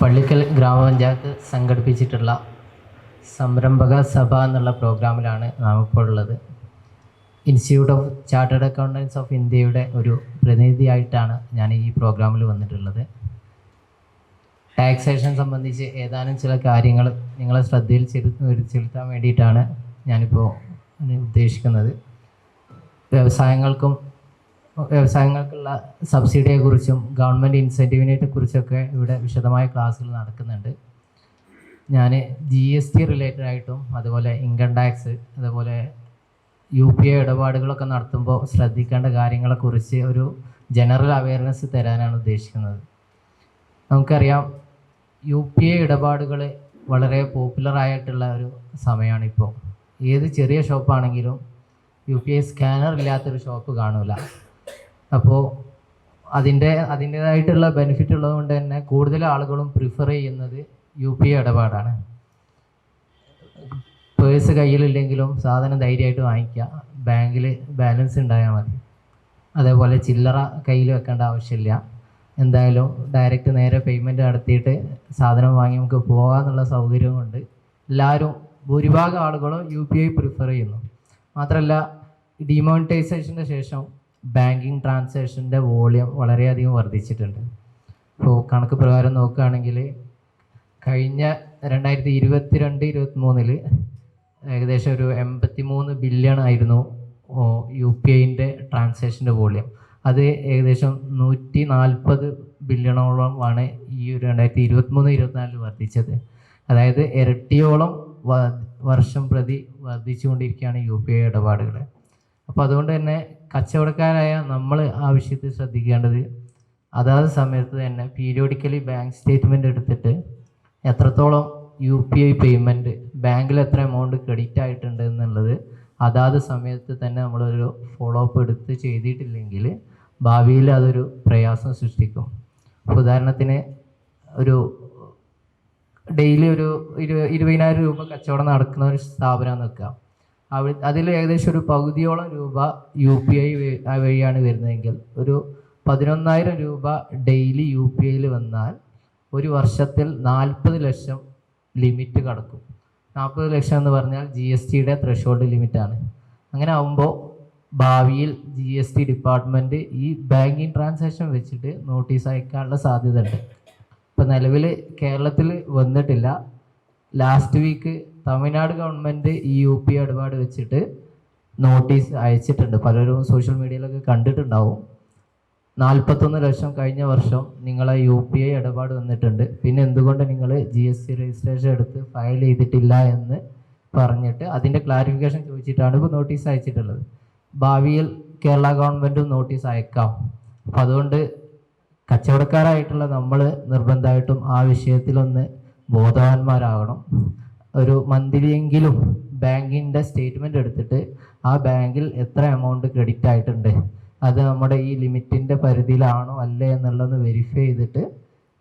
പള്ളിക്കൽ ഗ്രാമപഞ്ചായത്ത് സംഘടിപ്പിച്ചിട്ടുള്ള സംരംഭക സഭ എന്നുള്ള പ്രോഗ്രാമിലാണ് നാം ഇപ്പോൾ ഉള്ളത്. Institute of chartered accountants of ഇന്ത്യയുടെ ഒരു പ്രതിനിധിയായിട്ടാണ് ഞാൻ ഈ പ്രോഗ്രാമിൽ വന്നിട്ടുള്ളത്. ടാക്സേഷൻ സംബന്ധിച്ച് ഏതാനും ചില കാര്യങ്ങൾ നിങ്ങളെ ശ്രദ്ധയിൽ ചെലു ചെലുത്താൻ വേണ്ടിയിട്ടാണ് ഞാനിപ്പോൾ ഉദ്ദേശിക്കുന്നത്. വ്യവസായങ്ങൾക്കും വ്യവസായങ്ങൾക്കുള്ള സബ്സിഡിയെക്കുറിച്ചും ഗവൺമെന്റ് ഇൻസെന്റീവിനെ കുറിച്ചൊക്കെ ഇവിടെ വിശദമായ ക്ലാസ്സുകൾ നടക്കുന്നുണ്ട്. ഞാൻ ജി എസ് ടി റിലേറ്റഡ് ആയിട്ടും അതുപോലെ ഇൻകം ടാക്സ് അതുപോലെ യു പി ഐ ഇടപാടുകളൊക്കെ നടത്തുമ്പോൾ ശ്രദ്ധിക്കേണ്ട കാര്യങ്ങളെക്കുറിച്ച് ഒരു ജനറൽ അവയർനെസ് തരാനാണ് ഉദ്ദേശിക്കുന്നത്. നമുക്കറിയാം യു പി ഐ ഇടപാടുകൾ വളരെ പോപ്പുലർ ആയിട്ടുള്ള ഒരു സമയമാണിപ്പോൾ. ഏത് ചെറിയ ഷോപ്പാണെങ്കിലും യു പി ഐ സ്കാനർ ഇല്ലാത്തൊരു ഷോപ്പ് കാണില്ല അപ്പോൾ അതിന്റെ അതിന്റേതായിട്ടുള്ള ബെനിഫിറ്റ് ഉള്ളതുകൊണ്ട് തന്നെ കൂടുതൽ ആളുകളും പ്രിഫർ ചെയ്യുന്നത് യു പി ഇടപാടാണ്. പേഴ്സ് കയ്യിലില്ലെങ്കിലും സാധനം ധൈര്യമായിട്ട് വാങ്ങിക്കുക. ബാങ്കിൽ ബാലൻസ് ഉണ്ടായാൽ മതി. അതേപോലെ ചില്ലറ കയ്യിൽ വെക്കേണ്ട ആവശ്യമില്ല. എന്തായാലും ഡയറക്റ്റ് നേരെ പേയ്മെന്റ് നടത്തിയിട്ട് സാധനം വാങ്ങി നമുക്ക് പോകാമെന്നുള്ള സൗകര്യം കൊണ്ട് എല്ലാവരും ഭൂരിഭാഗം ആളുകളും യു പി ഐ പ്രിഫർ ചെയ്യുന്നു. മാത്രമല്ല ഡിമോണിറ്റൈസേഷന്റെ ശേഷം ബാങ്കിങ് ട്രാൻസാക്ഷന്റെ വോളിയം വളരെയധികം വർദ്ധിച്ചിട്ടുണ്ട്. ഇപ്പോൾ കണക്ക് പ്രകാരം നോക്കുകയാണെങ്കിൽ കഴിഞ്ഞ രണ്ടായിരത്തി ഇരുപത്തി രണ്ട് ഇരുപത്തി മൂന്നിൽ ഏകദേശം ഒരു എൺപത്തി മൂന്ന് ബില്യൺ ആയിരുന്നു യു പി ഐന്റെ ട്രാൻസാക്ഷന്റെ വോളിയം. അത് ഏകദേശം നൂറ്റി നാൽപ്പത് ബില്യണോളമാണ് ഈ ഒരു രണ്ടായിരത്തി ഇരുപത്തി മൂന്ന് ഇരുപത്തിനാലിൽ വർദ്ധിച്ചത്. അതായത് ഇരട്ടിയോളം വർഷം പ്രതി വർദ്ധിച്ചുകൊണ്ടിരിക്കുകയാണ് യു പി ഐ ഇടപാടുകൾ അപ്പോൾ അതുകൊണ്ട് തന്നെ കച്ചവടക്കാരായ നമ്മൾ ആവശ്യത്തിൽ ശ്രദ്ധിക്കേണ്ടത് അതാത് സമയത്ത് തന്നെ പീരിയോഡിക്കലി ബാങ്ക് സ്റ്റേറ്റ്മെന്റ് എടുത്തിട്ട് എത്രത്തോളം യു പി ഐ പേയ്മെന്റ് ബാങ്കിൽ എത്ര എമൗണ്ട് ക്രെഡിറ്റ് ആയിട്ടുണ്ട് എന്നുള്ളത് അതാത് സമയത്ത് തന്നെ നമ്മളൊരു ഫോളോ അപ്പ് എടുത്ത് ചെയ്തിട്ടില്ലെങ്കിൽ ഭാവിയിൽ അതൊരു പ്രയാസം സൃഷ്ടിക്കും. ഉദാഹരണത്തിന് ഒരു ഡെയിലി ഒരു ഇരു ഇരുപതിനായിരം രൂപ കച്ചവടം നടക്കുന്ന ഒരു സ്ഥാപനം നിൽക്കുക അവ അതിൽ ഏകദേശം ഒരു പകുതിയോളം രൂപ യു പി ഐ വഴിയാണ് വരുന്നതെങ്കിൽ ഒരു പതിനൊന്നായിരം രൂപ ഡെയിലി യു പി ഐയിൽ വന്നാൽ ഒരു വർഷത്തിൽ നാൽപ്പത് ലക്ഷം ലിമിറ്റ് കടക്കും. നാൽപ്പത് ലക്ഷം എന്ന് പറഞ്ഞാൽ ജി എസ് ടിയുടെ ത്രഷോൾഡ് ലിമിറ്റാണ്. അങ്ങനെ ആകുമ്പോൾ ഭാവിയിൽ ജി എസ് ടി ഡിപ്പാർട്ട്മെന്റ് ഈ ബാങ്കിങ് ട്രാൻസാക്ഷൻ വെച്ചിട്ട് നോട്ടീസ് അയക്കാനുള്ള സാധ്യത ഉണ്ട് ഇപ്പോൾ നിലവിൽ കേരളത്തിൽ വന്നിട്ടില്ല. ലാസ്റ്റ് വീക്ക് തമിഴ്നാട് ഗവൺമെന്റ് ഈ യു പി ഇടപാട് വെച്ചിട്ട് നോട്ടീസ് അയച്ചിട്ടുണ്ട്. പലരും സോഷ്യൽ മീഡിയയിലൊക്കെ കണ്ടിട്ടുണ്ടാവും. നാൽപ്പത്തൊന്ന് ലക്ഷം കഴിഞ്ഞ വർഷം നിങ്ങളെ യു പി ഐ ഇടപാട് വന്നിട്ടുണ്ട്. പിന്നെ എന്തുകൊണ്ട് നിങ്ങൾ ജി എസ് ടി രജിസ്ട്രേഷൻ എടുത്ത് ഫയൽ ചെയ്തിട്ടില്ല എന്ന് പറഞ്ഞിട്ട് അതിന്റെ ക്ലാരിഫിക്കേഷൻ ചോദിച്ചിട്ടാണ് ഇപ്പോൾ നോട്ടീസ് അയച്ചിട്ടുള്ളത്. ഭാവിയിൽ കേരള ഗവൺമെന്റും നോട്ടീസ് അയക്കാം. അപ്പം അതുകൊണ്ട് കച്ചവടക്കാരായിട്ടുള്ള നമ്മൾ നിർബന്ധമായിട്ടും ആ വിഷയത്തിലൊന്ന് ബോധവാന്മാരാകണം. ഒരു മന്ത്ലിയെങ്കിലും ബാങ്കിന്റെ സ്റ്റേറ്റ്മെന്റ് എടുത്തിട്ട് ആ ബാങ്കിൽ എത്ര എമൗണ്ട് ക്രെഡിറ്റ് ആയിട്ടുണ്ട് അത് നമ്മുടെ ഈ ലിമിറ്റിന്റെ പരിധിയിലാണോ അല്ലേ എന്നുള്ളത് വെരിഫൈ ചെയ്തിട്ട്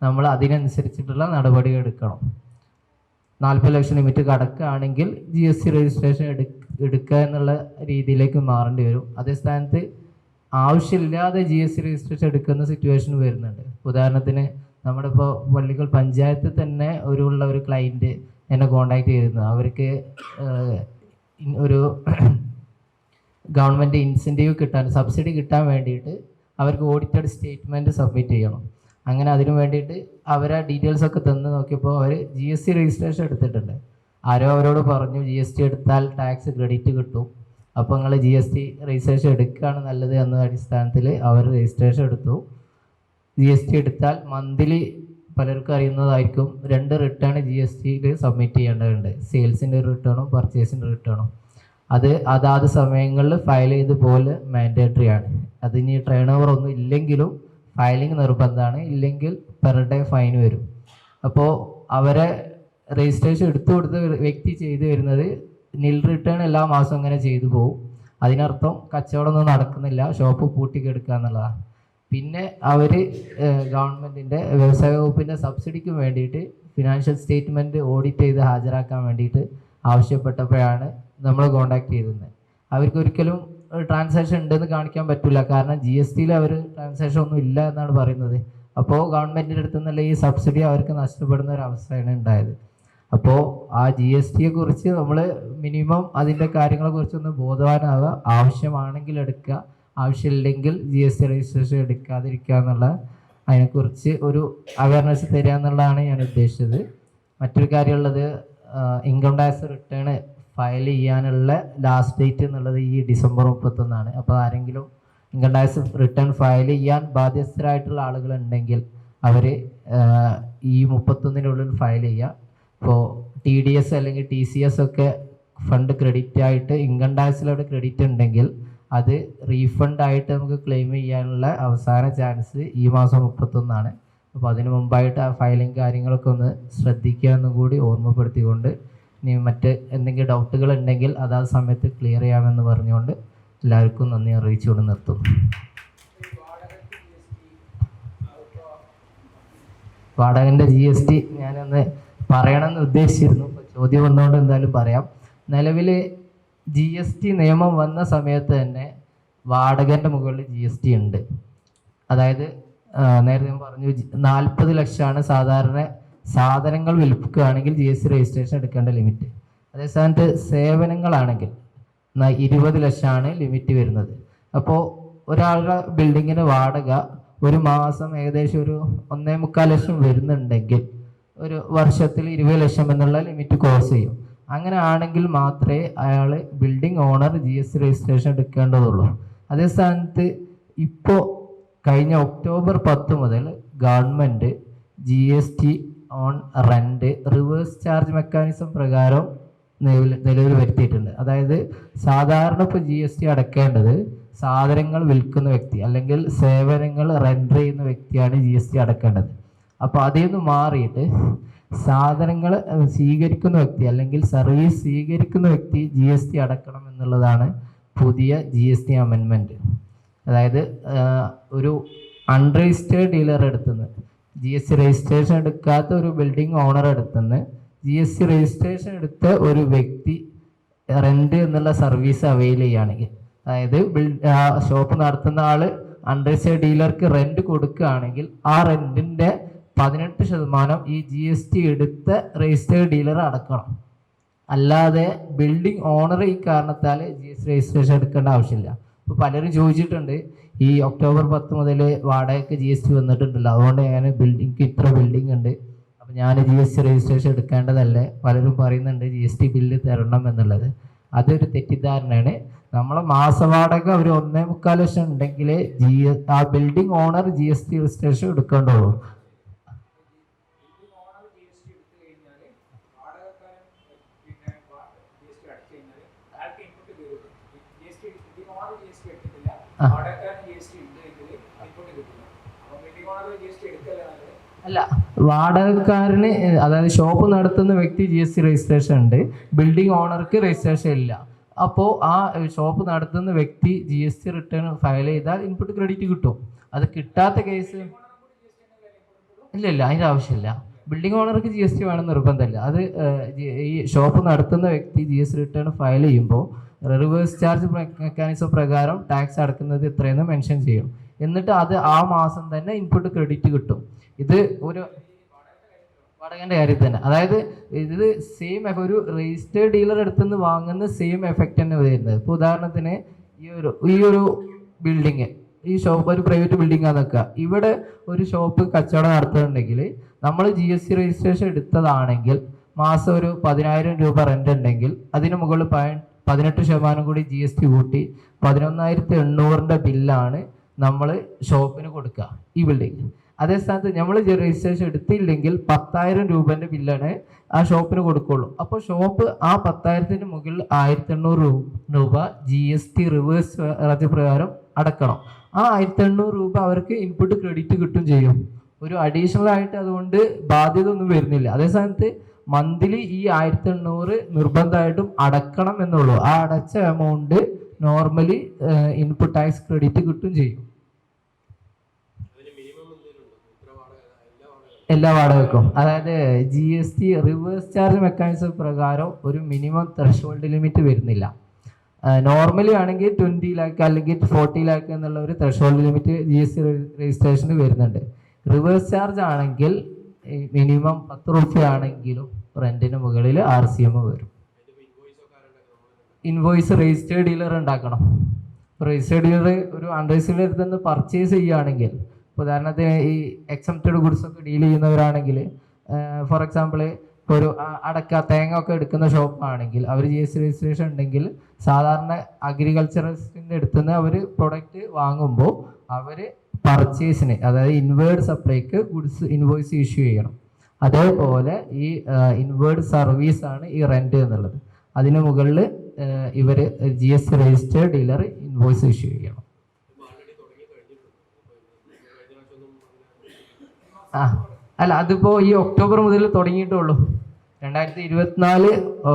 നമ്മൾ അതിനനുസരിച്ചിട്ടുള്ള നടപടി എടുക്കണം. നാൽപ്പത് ലക്ഷം ലിമിറ്റ് കടക്കുകയാണെങ്കിൽ ജി എസ് ടി രജിസ്ട്രേഷൻ എടു എടുക്കുക എന്നുള്ള രീതിയിലേക്ക് മാറേണ്ടി വരും. അതേ സ്ഥാനത്ത് ആവശ്യമില്ലാതെ ജി എസ് ടി രജിസ്ട്രേഷൻ എടുക്കുന്ന സിറ്റുവേഷൻ വരുന്നുണ്ട്. ഉദാഹരണത്തിന് നമ്മുടെ ഇപ്പോൾ പള്ളിക്കൽ പഞ്ചായത്തിൽ തന്നെ ഒരു ഉള്ള ഒരു ക്ലയന്റ് എന്നെ കോണ്ടാക്ട് ചെയ്തിരുന്നു. അവർക്ക് ഒരു ഗവൺമെന്റ് ഇൻസെന്റീവ് കിട്ടാൻ സബ്സിഡി കിട്ടാൻ വേണ്ടിയിട്ട് അവർക്ക് ഓഡിറ്റഡ് സ്റ്റേറ്റ്മെന്റ് സബ്മിറ്റ് ചെയ്യണം. അങ്ങനെ അതിനു വേണ്ടിയിട്ട് അവരെ ഡീറ്റെയിൽസ് ഒക്കെ തന്ന് നോക്കിയപ്പോൾ അവർ ജി എസ് ടി രജിസ്ട്രേഷൻ എടുത്തിട്ടുണ്ട്. ആരോ അവരോട് പറഞ്ഞു ജി എസ് ടി എടുത്താൽ ടാക്സ് ക്രെഡിറ്റ് കിട്ടും. അപ്പോൾ നിങ്ങൾ ജി എസ് ടി രജിസ്ട്രേഷൻ എടുക്കുകയാണ് നല്ലത് എന്ന അടിസ്ഥാനത്തിൽ അവർ രജിസ്ട്രേഷൻ എടുത്തു. ജി എസ് ടി എടുത്താൽ മന്ത്ലി പലർക്കും അറിയുന്നതായിരിക്കും. രണ്ട് റിട്ടേൺ ജി എസ് ടിയിൽ സബ്മിറ്റ് ചെയ്യേണ്ടതുണ്ട്. സെയിൽസിന്റെ റിട്ടേണും പർച്ചേസിന്റെ റിട്ടേണും അത് അതാത് സമയങ്ങളിൽ ഫയൽ ചെയ്ത് പോലെ മാൻഡേറ്ററി ആണ്. അതിന് ടേൺ ഓവർ ഒന്നും ഇല്ലെങ്കിലും ഫയലിംഗ് നിർബന്ധമാണ്. ഇല്ലെങ്കിൽ പെർ ഡേ ഫൈൻ വരും. അപ്പോൾ അവരെ രജിസ്ട്രേഷൻ എടുത്തു കൊടുത്ത വ്യക്തി ചെയ്തു വരുന്നത് നിൽ റിട്ടേൺ എല്ലാ മാസവും ഇങ്ങനെ ചെയ്തു പോകും. അതിനർത്ഥം കച്ചവടമൊന്നും നടക്കുന്നില്ല. ഷോപ്പ് പൂട്ടിക്കെടുക്കുക എന്നുള്ളതാണ്. പിന്നെ അവർ ഗവൺമെന്റിന്റെ വ്യവസായ വകുപ്പിന്റെ സബ്സിഡിക്ക് വേണ്ടിയിട്ട് ഫിനാൻഷ്യൽ സ്റ്റേറ്റ്മെന്റ് ഓഡിറ്റ് ചെയ്ത് ഹാജരാക്കാൻ വേണ്ടിയിട്ട് ആവശ്യപ്പെട്ടപ്പോഴാണ് നമ്മൾ കോണ്ടാക്ട് ചെയ്തിരുന്നത് അവർക്ക് ഒരിക്കലും ട്രാൻസാക്ഷൻ ഉണ്ടെന്ന് കാണിക്കാൻ പറ്റില്ല കാരണം ജി എസ് ടിയിൽ അവർ ട്രാൻസാക്ഷൻ ഒന്നും ഇല്ല എന്നാണ് പറയുന്നത്. അപ്പോൾ ഗവൺമെന്റിന്റെ അടുത്ത് നിന്നുള്ള ഈ സബ്സിഡി അവർക്ക് നഷ്ടപ്പെടുന്ന ഒരു അവസ്ഥയാണ് ഉണ്ടായത്. അപ്പോൾ ആ ജി എസ് ടിയെ കുറിച്ച് നമ്മൾ മിനിമം അതിന്റെ കാര്യങ്ങളെക്കുറിച്ചൊന്ന് ബോധവാനാവുക ആവശ്യമാണെങ്കിൽ എടുക്കുക ആവശ്യമില്ലെങ്കിൽ ജി എസ് ടി രജിസ്ട്രേഷൻ എടുക്കാതിരിക്കുക എന്നുള്ള അതിനെക്കുറിച്ച് ഒരു അവയർനെസ് തരിക എന്നുള്ളതാണ് ഞാൻ ഉദ്ദേശിച്ചത്. മറ്റൊരു കാര്യമുള്ളത് ഇൻകം ടാക്സ് റിട്ടേൺ ഫയൽ ചെയ്യാനുള്ള ലാസ്റ്റ് ഡേറ്റ് എന്നുള്ളത് ഈ ഡിസംബർ മുപ്പത്തൊന്നാണ്. അപ്പോൾ ആരെങ്കിലും ഇൻകം ടാക്സ് റിട്ടേൺ ഫയൽ ചെയ്യാൻ ബാധ്യസ്ഥരായിട്ടുള്ള ആളുകളുണ്ടെങ്കിൽ അവർ ഈ മുപ്പത്തൊന്നിനുള്ളിൽ ഫയൽ ചെയ്യുക ഇപ്പോൾ ടി ഡി എസ് അല്ലെങ്കിൽ ടി സി എസ് ഒക്കെ ഫണ്ട് ക്രെഡിറ്റ് ആയിട്ട് ഇൻകം ടാക്സിലവിടെ ക്രെഡിറ്റ് ഉണ്ടെങ്കിൽ അത് റീഫണ്ട് ആയിട്ട് നമുക്ക് ക്ലെയിം ചെയ്യാനുള്ള അവസാന ചാൻസ് ഈ മാസം മുപ്പത്തൊന്നാണ്. അപ്പോൾ അതിന് മുമ്പായിട്ട് ആ ഫയലിംഗ് കാര്യങ്ങളൊക്കെ ഒന്ന് ശ്രദ്ധിക്കുക എന്നും കൂടി ഓർമ്മപ്പെടുത്തിക്കൊണ്ട് ഇനി മറ്റ് എന്തെങ്കിലും ഡൗട്ടുകൾ ഉണ്ടെങ്കിൽ അത് സമയത്ത് ക്ലിയർ ചെയ്യാമെന്ന് പറഞ്ഞുകൊണ്ട് എല്ലാവർക്കും നന്ദി അറിയിച്ചുകൊണ്ട് നിർത്തുന്നു. വാടകന്റെ ജി എസ് ടി ഞാനൊന്ന് പറയണമെന്ന് ഉദ്ദേശിച്ചിരുന്നു. ചോദ്യം വന്നുകൊണ്ട് എന്തായാലും പറയാം. നിലവിൽ ജി എസ് ടി നിയമം വന്ന സമയത്ത് തന്നെ വാടകന്റെ മുകളിൽ ജി എസ് ടി ഉണ്ട്. അതായത് നേരത്തെ ഞാൻ പറഞ്ഞു നാൽപ്പത് ലക്ഷമാണ് സാധാരണ സാധനങ്ങൾ വിൽക്കുകയാണെങ്കിൽ ജി എസ് ടി രജിസ്ട്രേഷൻ എടുക്കേണ്ട ലിമിറ്റ് അതേസമയത്ത് സേവനങ്ങളാണെങ്കിൽ ന- ഇരുപത് ലക്ഷമാണ് ലിമിറ്റ് വരുന്നത്. അപ്പോൾ ഒരാളുടെ ബിൽഡിങ്ങിന് വാടക ഒരു മാസം ഏകദേശം ഒരു ഒന്നേ മുക്കാൽ ലക്ഷം വരുന്നുണ്ടെങ്കിൽ ഒരു വർഷത്തിൽ ഇരുപത് ലക്ഷം എന്നുള്ള ലിമിറ്റ് ക്രോസ് ചെയ്യും. അങ്ങനെ ആണെങ്കിൽ മാത്രമേ അയാൾ building owner G S registration എടുക്കേണ്ടതുള്ളൂ. അതേ സ്ഥാനത്ത് ഇപ്പോൾ കഴിഞ്ഞ ഒക്ടോബർ പത്ത് മുതൽ government G S T on rent reverse charge mechanism പ്രകാരം നിലവിൽ നിലവിൽ വരുത്തിയിട്ടുണ്ട്. അതായത് സാധാരണ ഇപ്പോൾ ജി എസ് ടി അടക്കേണ്ടത് സാധനങ്ങൾ വിൽക്കുന്ന വ്യക്തി അല്ലെങ്കിൽ സേവനങ്ങൾ റെൻഡർ ചെയ്യുന്ന വ്യക്തിയാണ് ജി എസ് ടി അടക്കേണ്ടത്. അപ്പോൾ അതിൽ നിന്ന് മാറിയിട്ട് സാധനങ്ങൾ സ്വീകരിക്കുന്ന വ്യക്തി അല്ലെങ്കിൽ സർവീസ് സ്വീകരിക്കുന്ന വ്യക്തി ജി എസ് ടി അടക്കണം എന്നുള്ളതാണ് പുതിയ ജി എസ് ടി അമെൻമെന്റ് അതായത് ഒരു അൺരജിസ്റ്റേർഡ് ഡീലർ എടുത്തുനിന്ന് ജി എസ് ടി രജിസ്ട്രേഷൻ എടുക്കാത്ത ഒരു ബിൽഡിംഗ് ഓണർ എടുത്തുനിന്ന് ജി എസ് ടി രജിസ്ട്രേഷൻ എടുത്ത ഒരു വ്യക്തി റെന്റ് എന്നുള്ള സർവീസ് അവൈൽ ചെയ്യുകയാണെങ്കിൽ അതായത് ബിൽഡ് ഷോപ്പ് നടത്തുന്ന ആൾ അൺരജിസ്റ്റേർഡ് ഡീലർക്ക് റെന്റ് കൊടുക്കുകയാണെങ്കിൽ ആ റെന്റിന്റെ പതിനെട്ട് ശതമാനം ഈ ജി എസ് ടി എടുത്ത രജിസ്റ്റേർഡ് ഡീലർ അടക്കണം. അല്ലാതെ ബിൽഡിംഗ് ഓണർ ഈ കാരണത്താൽ ജി എസ് രജിസ്ട്രേഷൻ എടുക്കേണ്ട ആവശ്യമില്ല. ഇപ്പോൾ പലരും ചോദിച്ചിട്ടുണ്ട് ഈ ഒക്ടോബർ പത്ത് മുതൽ വാടകയ്ക്ക് ജി എസ് ടി വന്നിട്ടുണ്ടല്ലോ അതുകൊണ്ട് ഞാൻ ബിൽഡിംഗ് ഇത്ര ബിൽഡിംഗ് ഉണ്ട്? അപ്പോൾ ഞാൻ ജി എസ് ടി രജിസ്ട്രേഷൻ എടുക്കേണ്ടതല്ലേ? പലരും പറയുന്നുണ്ട് ജി എസ് ടി ബില്ല് തരണം എന്നുള്ളത്. അതൊരു തെറ്റിദ്ധാരണയാണ്. നമ്മളെ മാസവാടക ഒരു ഒന്നേ മുക്കാൽ ലക്ഷം ഉണ്ടെങ്കിൽ ജി ആ building owner G S T registration എടുക്കേണ്ടുള്ളൂ. അല്ല. വാടകക്കാരന് അതായത് ഷോപ്പ് നടത്തുന്ന വ്യക്തി ജി എസ് ടി രജിസ്ട്രേഷൻ ഉണ്ട്. ബിൽഡിംഗ് ഓണർക്ക് രജിസ്ട്രേഷൻ ഇല്ല. അപ്പോൾ ആ ഷോപ്പ് നടത്തുന്ന വ്യക്തി G S T return file ചെയ്താൽ ഇൻപുട്ട് ക്രെഡിറ്റ് കിട്ടും. അത് കിട്ടാത്ത കേസ് ഇല്ല ഇല്ല. അതിന്റെ ആവശ്യമില്ല. ബിൽഡിംഗ് ഓണർക്ക് ജി എസ് ടി വേണം നിർബന്ധമില്ല. അത് ഈ ഷോപ്പ് നടത്തുന്ന വ്യക്തി G S T return file ചെയ്യുമ്പോൾ റിവേഴ്സ് ചാർജ് മെക്കാനിസം പ്രകാരം ടാക്സ് അടക്കുന്നത് ഇത്രയെന്ന് മെൻഷൻ ചെയ്യും. എന്നിട്ട് അത് ആ മാസം തന്നെ ഇൻപുട്ട് ക്രെഡിറ്റ് കിട്ടും. ഇത് ഒരു വാടകന്റെ കാര്യത്തിൽ തന്നെ. അതായത് ഇത് സെയിം ഒരു രജിസ്റ്റേർഡ് ഡീലർ അടുത്ത് നിന്ന് വാങ്ങുന്ന സെയിം എഫക്റ്റ് തന്നെ വരുന്നത്. ഇപ്പോൾ ഉദാഹരണത്തിന് ഈ ഒരു ഈ ഒരു ബിൽഡിങ് ഈ ഷോപ്പ് ഒരു പ്രൈവറ്റ് ബിൽഡിംഗ് ആണ് നിൽക്കുക ഇവിടെ ഒരു ഷോപ്പ് കച്ചവടം നടത്തുന്നുണ്ടെങ്കിൽ നമ്മൾ ജി എസ് ടി രജിസ്ട്രേഷൻ എടുത്തതാണെങ്കിൽ മാസം ഒരു പതിനായിരം രൂപ റെന്റ് ഉണ്ടെങ്കിൽ അതിന് മുകളിൽ പ- പതിനെട്ട് ശതമാനം കൂടി ജി എസ് ടി കൂട്ടി പതിനൊന്നായിരത്തി എണ്ണൂറിന്റെ ബില്ലാണ് നമ്മൾ ഷോപ്പിന് കൊടുക്കുക ഈ ബിൽഡിംഗ് അതേ സ്ഥാനത്ത് നമ്മൾ രജിസ്ട്രേഷൻ എടുത്തില്ലെങ്കിൽ പത്തായിരം രൂപന്റെ ബില്ലാണ് ആ ഷോപ്പിന് കൊടുക്കുള്ളൂ. അപ്പോൾ ഷോപ്പ് ആ പത്തായിരത്തിന് മുകളിൽ ആയിരത്തി എണ്ണൂറ് രൂപ G S T reverse charge പ്രകാരം അടക്കണം. ആ ആയിരത്തി എണ്ണൂറ് രൂപ അവർക്ക് ഇൻപുട്ട് ക്രെഡിറ്റ് കിട്ടും ചെയ്യും. ഒരു അഡീഷണൽ ആയിട്ട് അതുകൊണ്ട് ബാധ്യത ഒന്നും വരുന്നില്ല. അതേ സ്ഥാനത്ത് മന്ത്ലി ഈ ആയിരത്തി എണ്ണൂറ് നിർബന്ധമായിട്ടും അടക്കണം എന്നുള്ളൂ. ആ അടച്ച amount normally input tax credit കിട്ടും ചെയ്യും. എല്ലാ വാടകക്കും? അതായത് G S T reverse charge mechanism പ്രകാരം ഒരു മിനിമം ത്രഷോൾഡ് ലിമിറ്റ് വരുന്നില്ല. നോർമലി ആണെങ്കിൽ ട്വന്റി ലാക്ക് അല്ലെങ്കിൽ ഫോർട്ടി ലാക്ക് എന്നുള്ള ഒരു threshold limit G S T registration വരുന്നുണ്ട്. റിവേഴ്സ് ചാർജ് ആണെങ്കിൽ മിനിമം പത്ത് റുപ്യ ആണെങ്കിലും റെന്റിന് മുകളിൽ ആർ സി എം വരും. ഇൻവോയ്സ് രജിസ്റ്റേഡ് ഡീലർ ഉണ്ടാക്കണം. രജിസ്റ്റേർഡ് ഡീലർ ഒരു അൺരജിസ്റ്റേഡ് അടുത്ത് നിന്ന് പർച്ചേസ് ചെയ്യുകയാണെങ്കിൽ ഉദാഹരണത്തിന് ഈ എക്സംപ്റ്റഡ് ഗുഡ്സ് ഒക്കെ ഡീൽ ചെയ്യുന്നവരാണെങ്കിൽ ഫോർ എക്സാമ്പിൾ ഇപ്പോൾ ഒരു അടക്ക തേങ്ങ ഒക്കെ എടുക്കുന്ന ഷോപ്പാണെങ്കിൽ അവർ ജി എസ് രജിസ്ട്രേഷൻ ഉണ്ടെങ്കിൽ സാധാരണ അഗ്രികൾച്ചറിസ്റ്റിന്റെ അടുത്ത് നിന്ന് അവർ പ്രൊഡക്റ്റ് വാങ്ങുമ്പോൾ അവർ പർച്ചേസിന് അതായത് ഇൻവേർഡ് സപ്ലൈക്ക് ഗുഡ്സ് ഇൻവോയ്സ് ഇഷ്യൂ ചെയ്യണം. അതേപോലെ ഈ ഇൻവേർഡ് സർവീസ് ആണ് ഈ റെന്റ് എന്നുള്ളത്. അതിന് മുകളിൽ ഇവർ G S registered dealer invoice issue ചെയ്യണം. ആ അല്ല അതിപ്പോൾ ഈ ഒക്ടോബർ മുതൽ തുടങ്ങിയിട്ടുള്ളൂ രണ്ടായിരത്തി ഇരുപത്തിനാല്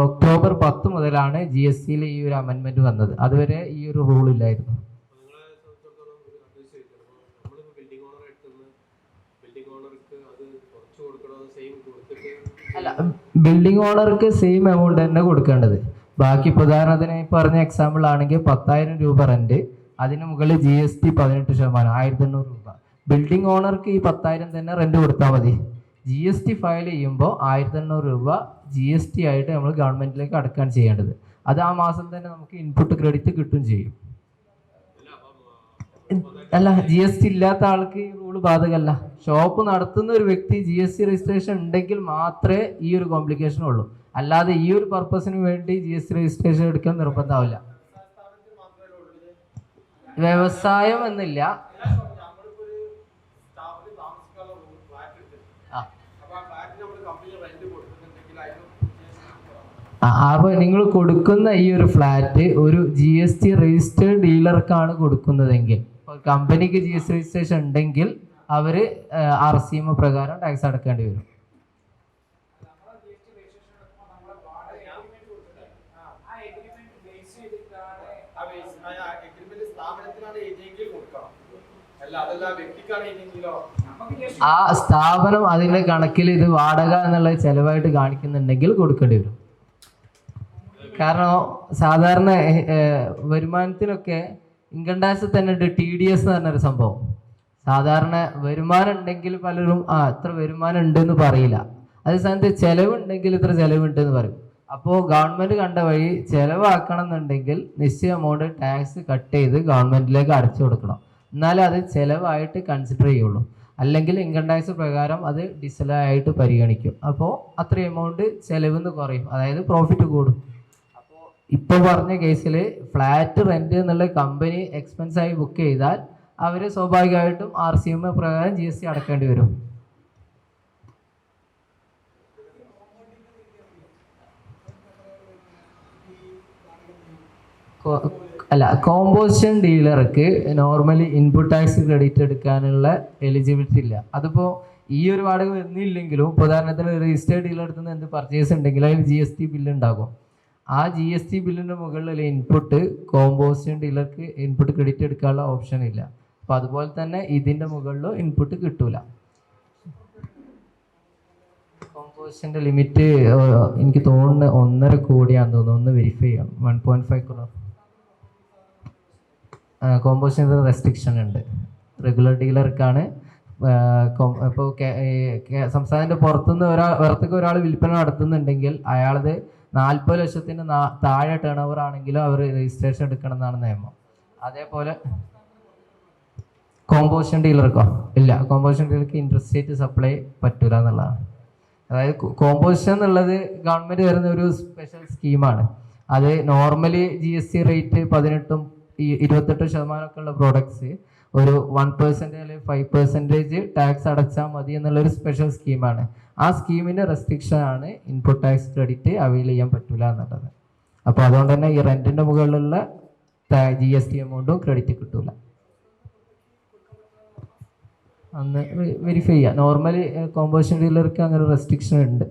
ഒക്ടോബർ പത്ത് മുതലാണ് ജി എസ് ടിയിൽ ഈ ഒരു അമെൻമെന്റ് വന്നത്. അതുവരെ ഈ ഒരു റൂൾ ഇല്ലായിരുന്നു. അല്ല ബിൽഡിംഗ് ഓണർക്ക് സെയിം എമൗണ്ട് തന്നെ കൊടുക്കേണ്ടത്. ബാക്കി ഇപ്പൊ ഉദാഹരണത്തിന് പറഞ്ഞ എക്സാമ്പിൾ ആണെങ്കിൽ പത്തായിരം രൂപ റെന്റ് അതിന് മുകളിൽ ജി എസ് ടി പതിനെട്ട് ശതമാനം ആയിരത്തി എണ്ണൂറ് രൂപ ബിൽഡിംഗ് ഓണർക്ക് ഈ പത്തായിരം തന്നെ റെന്റ് കൊടുത്താൽ മതി. ജി എസ് ടി ഫയൽ ചെയ്യുമ്പോൾ ആയിരത്തി എണ്ണൂറ് രൂപ ജി എസ് ടി ആയിട്ട് നമ്മൾ ഗവൺമെന്റിലേക്ക് അടക്കാൻ ചെയ്യേണ്ടത്. അത് ആ മാസം തന്നെ നമുക്ക് ഇൻപുട്ട് ക്രെഡിറ്റ് കിട്ടും ചെയ്യും. അല്ല ജി എസ് ടി ഇല്ലാത്ത ആൾക്ക് ഈ റൂൾ ബാധകമല്ല. ഷോപ്പ് നടത്തുന്ന ഒരു വ്യക്തി ജി എസ് ടി രജിസ്ട്രേഷൻ ഉണ്ടെങ്കിൽ മാത്രമേ ഈ ഒരു കോംപ്ലിക്കേഷൻ ഉള്ളൂ. അല്ലാതെ ഈ ഒരു പർപ്പസിന് വേണ്ടി ജി എസ് ടി രജിസ്ട്രേഷൻ എടുക്കാൻ നിർബന്ധമാവില്ല. വ്യവസായം എന്നില്ല. അപ്പൊ നിങ്ങൾ കൊടുക്കുന്ന ഈ ഒരു ഫ്ലാറ്റ് ഒരു ജി എസ് ടി രജിസ്റ്റേർഡ് ഡീലർക്കാണ് കൊടുക്കുന്നതെങ്കിൽ. കമ്പനിക്ക് ജി എസ് രജിസ്ട്രേഷൻ ഉണ്ടെങ്കിൽ അവർ ആർ സി എം പ്രകാരം ടാക്സ് അടക്കേണ്ടി വരും. ആ സ്ഥാപനം അതിന്റെ കണക്കിൽ ഇത് വാടക എന്നുള്ള ചെലവായിട്ട് കാണിക്കുന്നുണ്ടെങ്കിൽ കൊടുക്കേണ്ടി വരും. കാരണം സാധാരണ വരുമാനത്തിനൊക്കെ ഇൻകം ടാക്സ് തന്നെ ഉണ്ട് ടി ഡി എസ് എന്ന് പറഞ്ഞൊരു സംഭവം. സാധാരണ വരുമാനം ഉണ്ടെങ്കിൽ പലരും ആ ഇത്ര വരുമാനം ഉണ്ട് എന്ന് പറയില്ല. അതേ സ്ഥാനത്ത് ചെലവുണ്ടെങ്കിൽ ഇത്ര ചെലവുണ്ട് എന്ന് പറയും. അപ്പോൾ ഗവൺമെന്റ് കണ്ട വഴി ചെലവാക്കണം എന്നുണ്ടെങ്കിൽ നിശ്ചയ എമൗണ്ട് ടാക്സ് കട്ട് ചെയ്ത് ഗവൺമെന്റിലേക്ക് അടച്ചു കൊടുക്കണം. എന്നാലേ അത് ചെലവായിട്ട് കൺസിഡർ ചെയ്യുള്ളൂ. അല്ലെങ്കിൽ ഇൻകം ടാക്സ് പ്രകാരം അത് ഡിസലായിട്ട് പരിഗണിക്കും. അപ്പോൾ അത്ര എമൗണ്ട് ചെലവെന്ന് കുറയും. അതായത് പ്രോഫിറ്റ് കൂടും. ഇപ്പോൾ പറഞ്ഞ കേസിൽ ഫ്ലാറ്റ് റെന്റ് എന്നുള്ള കമ്പനി എക്സ്പെൻസ് ആയി ബുക്ക് ചെയ്താൽ അവർ സ്വാഭാവികമായിട്ടും ആർ സി എം പ്രകാരം ജി എസ് ടി അടക്കേണ്ടി വരും. അല്ല കോമ്പോസിഷൻ ഡീലർക്ക് നോർമലി ഇൻപുട്ട് ടാക്സ് ക്രെഡിറ്റ് എടുക്കാനുള്ള എലിജിബിലിറ്റി ഇല്ല. അതിപ്പോൾ ഈ ഒരു വാടക വരുന്നില്ലെങ്കിലും ഉദാഹരണത്തിന് രജിസ്റ്റേർഡ് ഡീലർ അടുത്ത് നിന്ന് എന്ത് പർച്ചേസ് ഉണ്ടെങ്കിൽ അതിൽ ജി എസ് ടി ബില്ല് ഉണ്ടാകും. ആ ജി എസ് ടി ബില്ലിന്റെ മുകളിലുള്ള ഇൻപുട്ട് കോമ്പോസിഷൻ ഡീലർക്ക് ഇൻപുട്ട് ക്രെഡിറ്റ് എടുക്കാനുള്ള ഓപ്ഷൻ ഇല്ല. അപ്പോൾ അതുപോലെ തന്നെ ഇതിന്റെ മുകളിലും ഇൻപുട്ട് കിട്ടൂല. കോമ്പോസ്റ്റിന്റെ ലിമിറ്റ് എനിക്ക് തോന്നുന്നു ഒന്നര കോടിയാണെന്ന് തോന്നുന്നു. ഒന്ന് വെരിഫൈ ചെയ്യാം. വൺ പോയിന്റ് ഫൈവ് ക്രോർ കോമ്പോസ്റ്റിന്റെ റെസ്ട്രിക്ഷൻ ഉണ്ട്. റെഗുലർ ഡീലർക്കാണ് ഇപ്പോൾ സംസ്ഥാനത്തിന്റെ പുറത്തുനിന്ന് ഒരാൾ പുറത്തേക്ക് ഒരാൾ വിൽപ്പന നടത്തുന്നുണ്ടെങ്കിൽ അയാളത് നാൽപ്പത് ലക്ഷത്തിന് താഴെ ടേൺ ഓവർ ആണെങ്കിലും അവർ രജിസ്ട്രേഷൻ എടുക്കണം എന്നാണ് നിയമം. അതേപോലെ കോമ്പോസിഷൻ ഡീലർക്കോ ഇല്ല കോമ്പോസിഷൻ ഡീലർക്ക് ഇൻട്രസ്റ്റ് റേറ്റ് സപ്ലൈ പറ്റൂല എന്നുള്ളതാണ്. അതായത് കോമ്പോസിഷൻ എന്നുള്ളത് ഗവൺമെന്റ് തരുന്ന ഒരു സ്പെഷ്യൽ സ്കീമാണ് അത് normally G S T rate പതിനെട്ടും ഇരുപത്തെട്ട് ശതമാനമൊക്കെ ഉള്ള പ്രോഡക്ട്സ് ഒരു വൺ പെർസെന്റ് അല്ലെങ്കിൽ ഫൈവ് പെർസെന്റേജ് ടാക്സ് അടച്ചാൽ മതി എന്നുള്ളൊരു സ്പെഷ്യൽ സ്കീമാണ് ആ സ്കീമിന്റെ റെസ്ട്രിക്ഷൻ ആണ് ഇൻപുട്ട് ടാക്സ് ക്രെഡിറ്റ് അവൈൽ ചെയ്യാൻ പറ്റില്ല എന്നുള്ളത്. അപ്പോൾ അതുകൊണ്ട് തന്നെ ഈ റെന്റിന്റെ മുകളിലുള്ള ജി എസ് ടി എമൗണ്ടും ക്രെഡിറ്റ് കിട്ടൂല. അന്ന് വെരിഫൈ ചെയ്യാം. നോർമലി കോമ്പോസിഷൻ ഡീലർക്ക് അങ്ങനെ റെസ്ട്രിക്ഷൻ ഉണ്ട്.